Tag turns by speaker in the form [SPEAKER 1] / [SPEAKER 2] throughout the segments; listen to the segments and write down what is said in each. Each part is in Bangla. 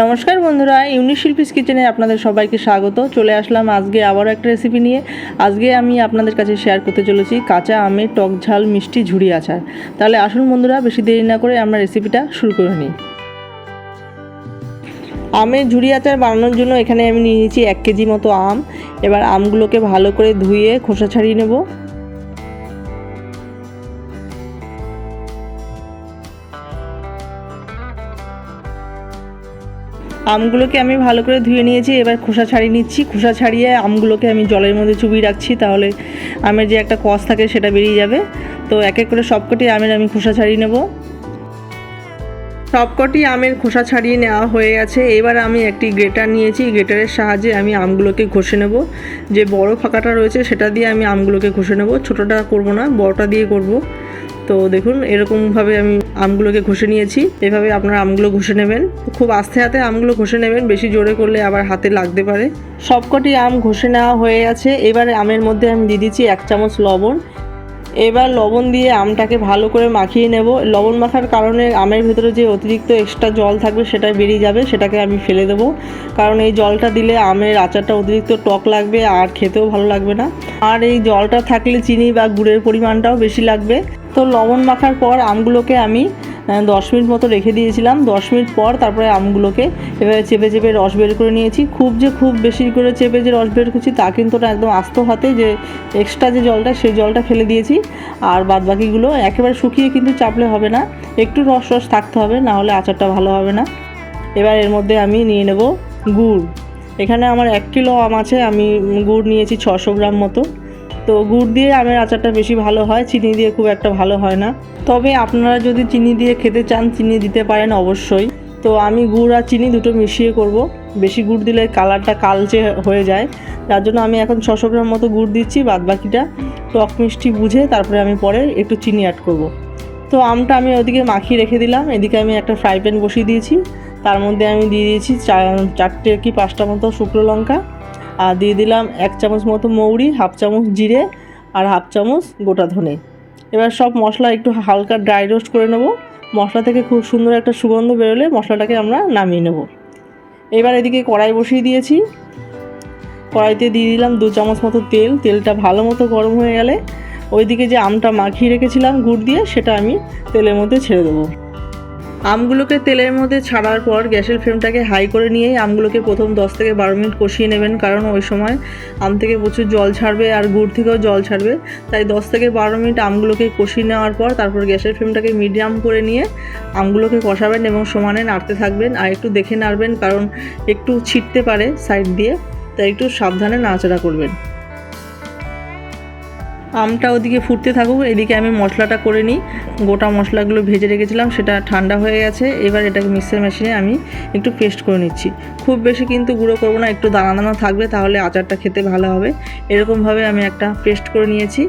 [SPEAKER 1] নমস্কার বন্ধুরা ইউনি শিল্পীস কিচেনে আপনাদের সবাইকে স্বাগত। চলে আসলাম আজকে আবারও একটা রেসিপি নিয়ে। আজকে আমি আপনাদের কাছে শেয়ার করতে চলেছি কাঁচা আমের টক ঝাল মিষ্টি ঝুড়ি আচার। তাহলে আসুন বন্ধুরা, বেশি দেরি না করে আমরা রেসিপিটা শুরু করে নিই। আমের ঝুড়ি আচার বানানোর জন্য এখানে আমি নিয়ে নিয়েছি এক কেজি মতো আম। এবার আমগুলোকে ভালো করে ধুয়ে খোসা ছাড়িয়ে নেব। আমগুলোকে আমি ভালো করে ধুয়ে নিয়েছি, এবার খোসা ছাড়িয়ে নিচ্ছি। খোসা ছাড়িয়ে আমগুলোকে আমি জলের মধ্যে চুবিয়ে রাখছি, তাহলে আমের যে একটা কষ থাকে সেটা বেরিয়ে যাবে। তো এক এক করে সবকটি আমের আমি খোসা ছাড়িয়ে নেব। সবকটি আমের খোসা ছাড়িয়ে নেওয়া হয়ে গেছে। এবার আমি একটি গ্রেটার নিয়েছি। গ্রেটারের সাহায্যে আমি আমগুলোকে ঘষে নেব। যে বড় ফাঁকাটা রয়েছে, সেটা দিয়ে আমি আমগুলোকে ঘষে নেব। ছোটোটা করব না, বড়টা দিয়ে করব। তো দেখুন, এরকমভাবে আমি আমগুলোকে ঘষে নিয়েছি। এভাবে আপনারা আমগুলো ঘষে নেবেন। খুব আস্তে হাতে আমগুলো ঘষে নেবেন। বেশি জোরে করলে আবার হাতে লাগতে পারে। সবকটি আম ঘষে নেওয়া হয়ে গেছে। এবারে আমের মধ্যে আমি দিয়ে দিচ্ছি এক চামচ লবণ। এবার লবণ দিয়ে আমটাকে ভালো করে মাখিয়ে নেব। লবণ মাখার কারণে আমের ভেতরে যে অতিরিক্ত এক্সট্রা জল থাকবে, সেটা বেরিয়ে যাবে। সেটাকে আমি ফেলে দেবো। কারণ এই জলটা দিলে আমের আচারটা অতিরিক্ত টক লাগবে আর খেতেও ভালো লাগবে না। আর এই জলটা থাকলে চিনি বা গুড়ের পরিমাণটাও বেশি লাগবে। তো লবণ মাখার পর আমগুলোকে আমি দশ মিনিট মতো রেখে দিয়েছিলাম। দশ মিনিট পর তারপরে আমগুলোকে এভাবে চেপে চেপে রস বের করে নিয়েছি। খুব যে খুব বেশি করে চেপে যে রস বের করছি তা কিন্তু না একদম আস্ত হাতে যে এক্সট্রা যে জলটা, সেই জলটা ফেলে দিয়েছি। আর বাদ বাকিগুলো একেবারে শুকিয়ে কিন্তু চাপলে হবে না। একটু রস রস থাকতে হবে, না হলে আচারটা ভালো হবে না। এবার এর মধ্যে আমি নিয়ে নেব গুড়। এখানে আমার এক কিলো আম আছে, আমি গুড় নিয়েছি ছশো গ্রাম মতো। তো গুড় দিয়ে আমের আচারটা বেশি ভালো হয়, চিনি দিয়ে খুব একটা ভালো হয় না। তবে আপনারা যদি চিনি দিয়ে খেতে চান, চিনি দিতে পারেন অবশ্যই। তো আমি গুড় আর চিনি দুটো মিশিয়ে করব। বেশি গুড় দিলে কালারটা কালচে হয়ে যায়। তার জন্য আমি এখন ছশো গ্রাম মতো গুড় দিচ্ছি বাদ বাকিটা টক মিষ্টি বুঝে তারপরে আমি পরে একটু চিনি অ্যাড করব। তো আমটা আমি ওদিকে মাখিয়ে রেখে দিলাম। এদিকে আমি একটা ফ্রাই প্যান বসিয়ে দিয়েছি। তার মধ্যে আমি দিয়ে দিয়েছি চারটে কি পাঁচটা মতো শুকনো লঙ্কা। আর দিয়ে দিলাম এক চামচ মতো মৌরি, হাফ চামচ জিরে আর হাফ চামচ গোটা ধনে। এবার সব মশলা একটু হালকা ড্রাই রোস্ট করে নেব। মশলা থেকে খুব সুন্দর একটা সুগন্ধ বেরোলে মশলাটাকে আমরা নামিয়ে নেব। এবার এদিকে কড়াই বসিয়ে দিয়েছি। কড়াইতে দিয়ে দিলাম দু চামচ মতো তেল। তেলটা ভালো মতো গরম হয়ে গেলে ওইদিকে যে আমটা মাখিয়ে রেখেছিলাম, গুড় দিয়ে, সেটা আমি তেলের মধ্যে ছেড়ে দেবো। আমগুলোকে তেলের মধ্যে ছাড়ার পর গ্যাসের ফ্লেমটাকে হাই করে নিয়েই আমগুলোকে প্রথম দশ থেকে বারো মিনিট কষিয়ে নেবেন। কারণ ওই সময় আম থেকে প্রচুর জল ছাড়বে আর গুড় থেকেও জল ছাড়বে। তাই দশ থেকে বারো মিনিট আমগুলোকে কষিয়ে নেওয়ার পর তারপর গ্যাসের ফ্লেমটাকে মিডিয়াম করে নিয়ে আমগুলোকে কষাবেন এবং সমানে নাড়তে থাকবেন আর একটু দেখে নাড়বেন, কারণ একটু ছিটতে পারে সাইড দিয়ে। তাই একটু সাবধানে নাড়াচাড়া করবেন। আমটা ওদিকে ফুটতে থাকুক, এদিকে আমি মশলাটা করে নিই। গোটা মশলাগুলো ভেজে রেখেছিলাম, সেটা ঠান্ডা হয়ে গেছে। এবার এটাকে মিক্সার মেশিনে আমি একটু পেস্ট করে নিচ্ছি। খুব বেশি কিন্তু গুঁড়ো করব না, একটু দানা দানা থাকবে, তাহলে আচারটা খেতে ভালো হবে। এরকমভাবে আমি একটা পেস্ট করে নিয়েছি।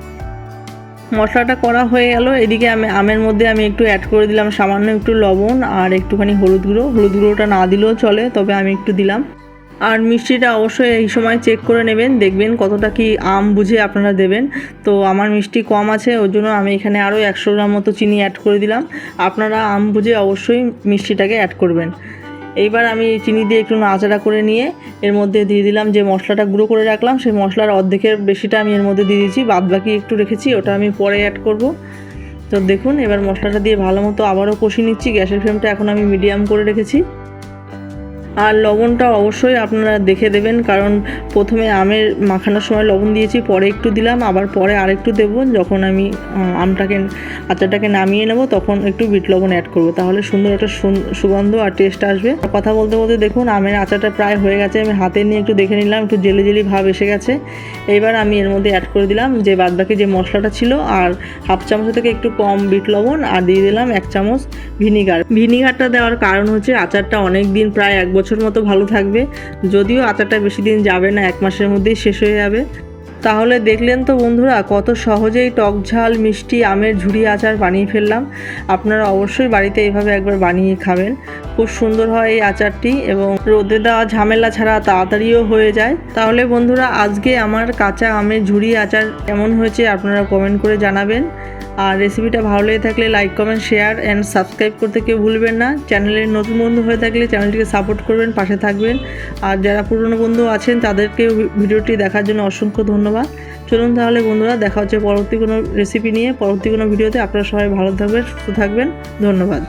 [SPEAKER 1] মশলাটা করা হয়ে গেল। এদিকে আমি আমের মধ্যে আমি একটু অ্যাড করে দিলাম, সামান্য একটু লবণ আর একটুখানি হলুদ গুঁড়ো। হলুদ গুঁড়োটা না দিলেও চলে, তবে আমি একটু দিলাম। আর মিষ্টিটা অবশ্যই এই সময় চেক করে নেবেন, দেখবেন কতটা কি আম বুঝে আপনারা দেবেন। তো আমার মিষ্টি কম আছে, ওর জন্য আমি এখানে আরও একশো গ্রাম মতো চিনি অ্যাড করে দিলাম। আপনারা আম বুঝে অবশ্যই মিষ্টিটাকে অ্যাড করবেন। এইবার আমি চিনি দিয়ে একটু নাড়াচাড়া করে নিয়ে এর মধ্যে দিয়ে দিলাম যে মশলাটা গুঁড়ো করে রাখলাম, সেই মশলার অর্ধেকের বেশিটা আমি এর মধ্যে দিয়ে দিয়েছি বাদ বাকি একটু রেখেছি, ওটা আমি পরে অ্যাড করব। তো দেখুন, এবার মশলাটা দিয়ে ভালো মতো আবারও কষিয়ে নিচ্ছি, গ্যাসের ফ্লেমটা এখন আমি মিডিয়াম করে রেখেছি। আর লবণটা অবশ্যই আপনারা দেখে দেবেন, কারণ প্রথমে আমের মাখানোর সময় লবণ দিয়েছি, পরে একটু দিলাম, আবার পরে আরেকটু দেবো, যখন আমি আমটাকে, আচারটাকে নামিয়ে নেব, তখন একটু বিট লবণ অ্যাড করব। তাহলে সুন্দর একটা সুগন্ধ আর টেস্ট আসবে। কথা বলতে বলতে দেখুন, আমের আচারটা প্রায় হয়ে গেছে, আমি হাতে নিয়ে একটু দেখে নিলাম, একটু জেলি জেলি ভাব এসে গেছে। এইবার আমি এর মধ্যে অ্যাড করে দিলাম যে বাদবাকি যে মশলাটা ছিল, আর হাফ চামচ থেকে একটু কম বিট লবণ, আর দিয়ে দিলাম এক চামচ ভিনিগার। ভিনিগারটা দেওয়ার কারণ হচ্ছে, আচারটা অনেক দিন প্রায় এক বছর মতো ভালো থাকবে। যদিও আচারটা বেশি দিন যাবে না, এক মাসের মধ্যেই শেষ হয়ে যাবে। তাহলে দেখলেন তো বন্ধুরা, কত সহজেই টক ঝাল, মিষ্টি, আমের ঝুড়ি আচার বানিয়ে ফেললাম। আপনারা অবশ্যই বাড়িতে এইভাবে একবার বানিয়ে খাবেন। খুব সুন্দর হয় এই আচারটি এবং রোদে দেওয়া ঝামেলা ছাড়া তাড়াতাড়িও হয়ে যায়। তাহলে বন্ধুরা, আজকে আমার কাঁচা আমের ঝুড়ি আচার কেমন হয়েছে আপনারা কমেন্ট করে জানাবেন। আর রেসিপিটা ভালো লেগে থাকলে like comment share and subscribe করতে কেউ ভুলবেন না। চ্যানেলের নতুন বন্ধু হয়ে থাকলে চ্যানেলটিকে সাপোর্ট করবেন, পাশে থাকবেন। আর যারা পুরনো বন্ধু আছেন, তাদেরকে ভিডিওটি দেখার জন্য অসংখ্য ধন্যবাদ। চলুন তাহলে বন্ধুরা, দেখা হচ্ছে পরবর্তী কোনো রেসিপি নিয়ে। পরবর্তী কোনো ভিডিওতে আপনারা সবাই ভালো থাকবেন, সুস্থ থাকবেন। ধন্যবাদ।